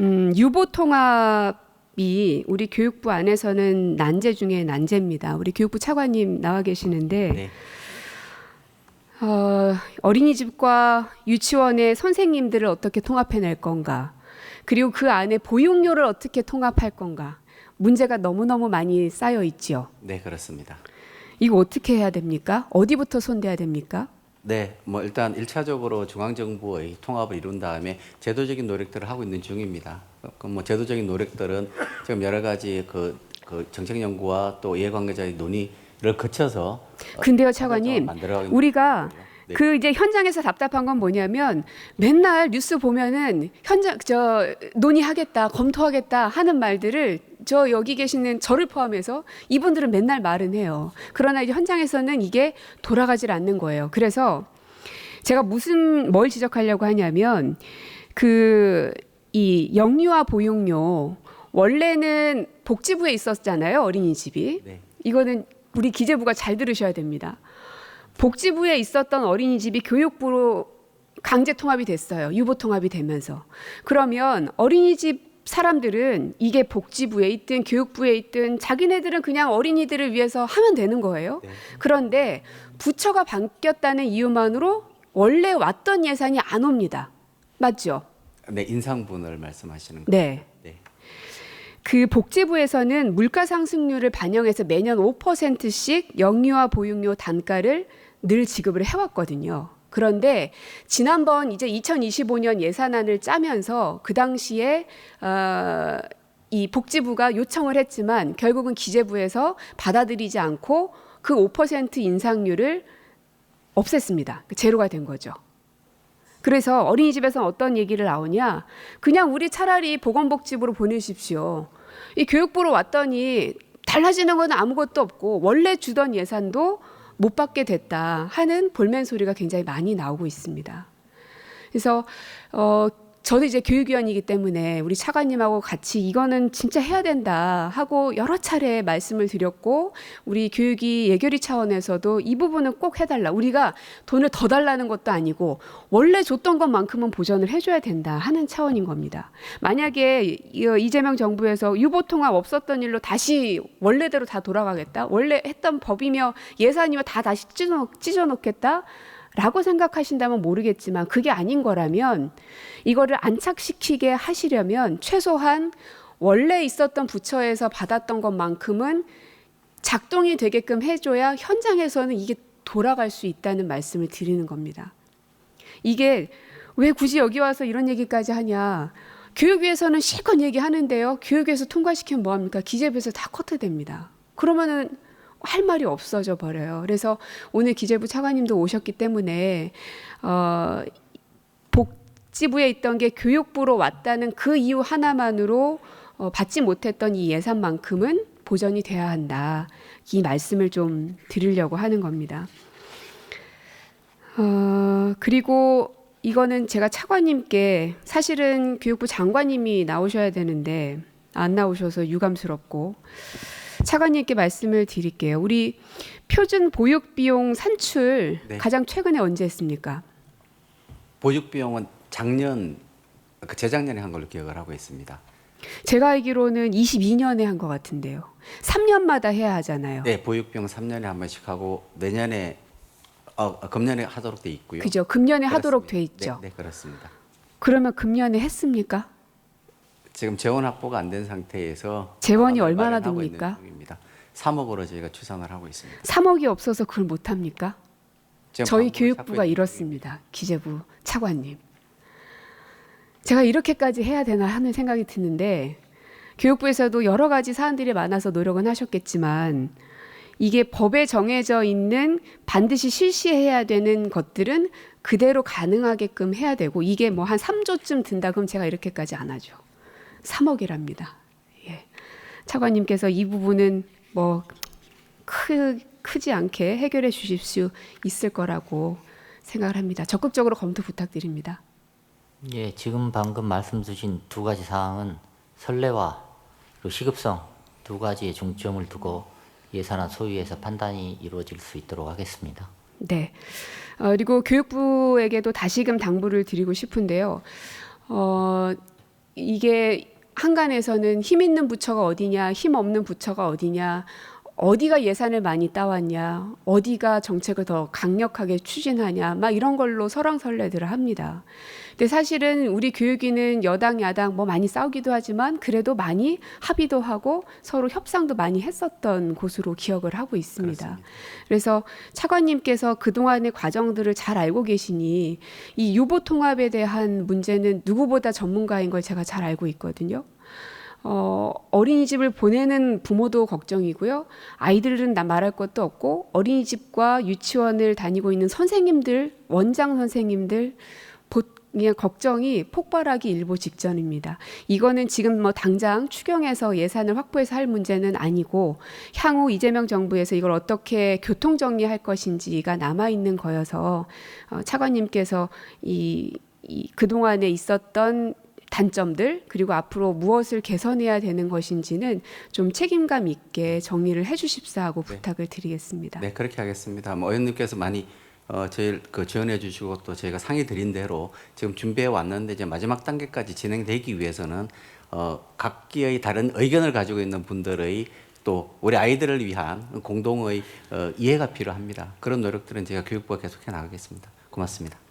음, 유보 통합이 우리 교육부 안에서는 난제 중에 난제입니다. 우리 교육부 차관님 나와 계시는데 네. 어, 어린이집과 유치원의 선생님들을 어떻게 통합해낼 건가? 그리고 그 안에 보육료를 어떻게 통합할 건가? 문제가 너무너무 많이 쌓여 있지요. 네, 그렇습니다. 이거 어떻게 해야 됩니까? 어디부터 손대야 됩니까? 네, 뭐 일단 일차적으로 중앙 정부의 통합을 이룬 다음에 제도적인 노력들을 하고 있는 중입니다. 그뭐 제도적인 노력들은 지금 여러 가지 그, 그 정책 연구와 또 이해관계자의 논의를 거쳐서 근데요, 차관님, 우리가 네. 그 이제 현장에서 답답한 건 뭐냐면 맨날 뉴스 보면은 현장 저 논의하겠다, 검토하겠다 하는 말들을 저 여기 계시는 저를 포함해서 이분들은 맨날 말은 해요. 그러나 이제 현장에서는 이게 돌아가질 않는 거예요. 그래서 제가 무슨 뭘 지적하려고 하냐면 그 이 영유아 보육료 원래는 복지부에 있었잖아요 어린이집이 네. 이거는 우리 기재부가 잘 들으셔야 됩니다. 복지부에 있었던 어린이집이 교육부로 강제 통합이 됐어요. 유보 통합이 되면서. 그러면 어린이집 사람들은 이게 복지부에 있든 교육부에 있든 자기네들은 그냥 어린이들을 위해서 하면 되는 거예요. 네. 그런데 부처가 바뀌었다는 이유만으로 원래 왔던 예산이 안 옵니다. 맞죠? 네, 인상분을 말씀하시는 거예요. 네. 네. 그 복지부에서는 물가 상승률을 반영해서 매년 5%씩 영유아 보육료 단가를 늘 지급을 해왔거든요. 그런데 지난번 이제 2025년 예산안을 짜면서 그 당시에 어, 이 복지부가 요청을 했지만 결국은 기재부에서 받아들이지 않고 그 5% 인상률을 없앴습니다. 그 제로가 된 거죠. 그래서 어린이집에서 어떤 얘기를 나오냐? 그냥 우리 차라리 보건복지부로 보내십시오. 이 교육부로 왔더니 달라지는 건 아무것도 없고 원래 주던 예산도 못 받게 됐다 하는 볼멘 소리가 굉장히 많이 나오고 있습니다. 그래서 어 저도 이제 교육위원이기 때문에 우리 차관님하고 같이 이거는 진짜 해야 된다 하고 여러 차례 말씀을 드렸고 우리 교육위 예결위 차원에서도 이 부분은 꼭 해달라. 우리가 돈을 더 달라는 것도 아니고 원래 줬던 것만큼은 보전을 해줘야 된다 하는 차원인 겁니다. 만약에 이- 이재명 정부에서 유보 통합 없었던 일로 다시 원래대로 다 돌아가겠다. 원래 했던 법이며 예산이며 다 다시 찢어, 찢어놓겠다. 라고 생각하신다면 모르겠지만 그게 아닌 거라면 이거를 안착시키게 하시려면 최소한 원래 있었던 부처에서 받았던 것만큼은 작동이 되게끔 해줘야 현장에서는 이게 돌아갈 수 있다는 말씀을 드리는 겁니다. 이게 왜 굳이 여기 와서 이런 얘기까지 하냐? 교육위에서는 실컷 얘기하는데요. 교육위에서 통과시키면 뭐합니까? 기재부에서 다 커트됩니다. 그러면은 할 말이 없어져 버려요. 그래서 오늘 기재부 차관님도 오셨기 때문에 어, 복지부에 있던 게 교육부로 왔다는 그 이유 하나만으로 어, 받지 못했던 이 예산만큼은 보전이 돼야 한다. 이 말씀을 좀 드리려고 하는 겁니다. 어, 그리고 이거는 제가 차관님께 사실은 교육부 장관님이 나오셔야 되는데 안 나오셔서 유감스럽고 차관님께 말씀을 드릴게요. 우리 표준 보육 비용 산출 네. 가장 최근에 언제 했습니까? 보육 비용은 작년 그 재작년에 한 걸로 기억을 하고 있습니다. 제가 알기로는 22년에 한 것 같은데요. 3년마다 해야 하잖아요. 네, 보육 비용 3년에 한 번씩 하고 내년에 어, 어, 금년에 하도록 돼 있고요. 그죠? 금년에 하도록 그렇습니다. 돼 있죠. 네, 네, 그렇습니다. 그러면 금년에 했습니까? 지금 재원 확보가 안 된 상태에서 재원이 얼마나? 중입니다. 3억으로 저희가 추산을 하고 있습니다. 3억이 없어서 그걸 못 합니까? 저희 교육부가 이렇습니다. 기재부 차관님. 제가 이렇게까지 해야 되나 하는 생각이 드는데 교육부에서도 여러 가지 사안들이 많아서 노력은 하셨겠지만 이게 법에 정해져 있는 반드시 실시해야 되는 것들은 그대로 가능하게끔 해야 되고 이게 뭐 한 3조쯤 든다 그럼 제가 이렇게까지 안 하죠. 3억이랍니다. 예. 차관님께서 이 부분은 뭐 크, 크지 않게 해결해 주실 수 있을 거라고 생각을 합니다. 적극적으로 검토 부탁드립니다. 예, 지금 방금 말씀 주신 두 가지 사항은 선례와 그리고 시급성 두 가지에 중점을 두고 예산안 소위에서 판단이 이루어질 수 있도록 하겠습니다. 네. 어, 그리고 교육부에게도 다시금 당부를 드리고 싶은데요. 어, 이게 한간에서는 힘 있는 부처가 어디냐, 힘 없는 부처가 어디냐, 어디가 예산을 많이 따왔냐, 어디가 정책을 더 강력하게 추진하냐, 막 이런 걸로 설왕설래들을 합니다. 근데 사실은 우리 교육위는 여당, 야당 뭐 많이 싸우기도 하지만 그래도 많이 합의도 하고 서로 협상도 많이 했었던 곳으로 기억을 하고 있습니다. 그렇습니다. 그래서 차관님께서 그동안의 과정들을 잘 알고 계시니 이 유보 통합에 대한 문제는 누구보다 전문가인 걸 제가 잘 알고 있거든요. 어, 어린이집을 보내는 부모도 걱정이고요. 아이들은 나 말할 것도 없고 어린이집과 유치원을 다니고 있는 선생님들, 원장 선생님들 보, 그냥 걱정이 폭발하기 일보 직전입니다. 이거는 지금 뭐 당장 추경해서 예산을 확보해서 할 문제는 아니고 향후 이재명 정부에서 이걸 어떻게 교통 정리할 것인지가 남아 있는 거여서 어, 차관님께서 이, 이 그동안에 있었던 단점들 그리고 앞으로 무엇을 개선해야 되는 것인지는 좀 책임감 있게 정리를 해주십사 하고 네. 부탁을 드리겠습니다. 네, 그렇게 하겠습니다. 뭐 의원님께서 많이 어, 저희 그 지원해 주시고 또 저희가 상의 드린 대로 지금 준비해 왔는데 이제 마지막 단계까지 진행되기 위해서는 어, 각기의 다른 의견을 가지고 있는 분들의 또 우리 아이들을 위한 공동의 어, 이해가 필요합니다. 그런 노력들은 제가 교육부가 계속해 나가겠습니다. 고맙습니다. 네, 고맙습니다.